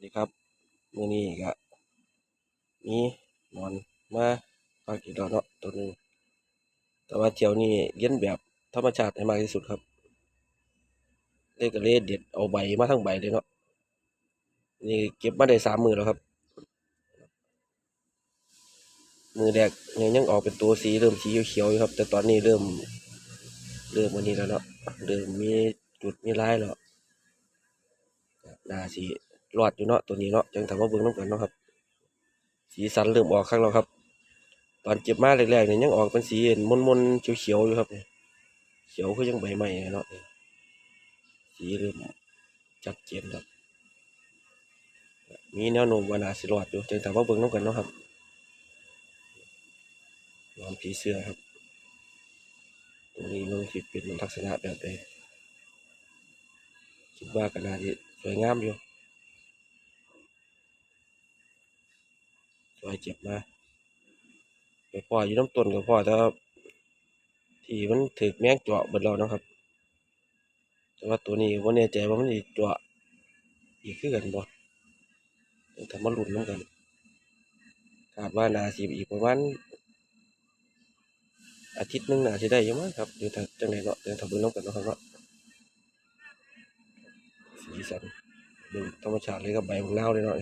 สดีครับมือนี้ก็มีหมอนมาฝากอีกแล้วเนาะตัวนึงแต่ว่าเที่ยวนี้เลียนแบบธรรมชาติให้มากที่สุดครับเลยก็เลยเด็ดเอาใบมาทั้งใบเลยเนาะนี่เก็บมาได้สามมือแล้วครับ มือแรกเนี่ยยังออกเป็นตัวสีเริ่มสีเขียวๆอยู่ครับ แต่ตอนนี้เริ่ม เริ่มวันนี้แล้วเนาะเริ่มมีจุดมีลายแล้วน่าสี รอดอยู่เนาะตัวนี้เนาะจังทำมาเบิ่งน้ำกันเนาะครับ สีสันเริ่มออกข้างแล้วครับ ตอนเก็บมาแรกๆเนี่ยยังออกเป็นสีมนๆเขียวๆอยู่ครับเนี่ยเขียวคือยังใบใหม่เนาะสีเริ่มชัดเจนครับมีแนวโน้มวานาสิรอดอยู่จังทำมาเบิ่งน้ำกันเนาะครับนอนผีเสื้อครับตรงนี้มันสิเป็นลักษณะแบบใดคิดว่าก็น่าจะสวยงามอยู่ สวเจ็บมาไปพ่ออยู่น้ำต้นกับพ่อแต่ที่มันถึกแมงเจาะเบิดแล้วเนะครับ แต่ว่าตัวนี้ว่าแน่ใจว่ามันสิเจาะอีกคือกันบ่เดี๋ยวทำมาลุ้นน้ำกันคาดว่านาสิอีกประมาณอาทิตย์หนึงน่าสิได้ยู่มั้งครับเดี๋ยวถ้าจังไดเนาะเดี๋ยวถ้าเบิ่งน้ำกันนะครับเนาะสีสันเบิ่งธรรมชาติเลยกับใบมะนาวเลยเนาะ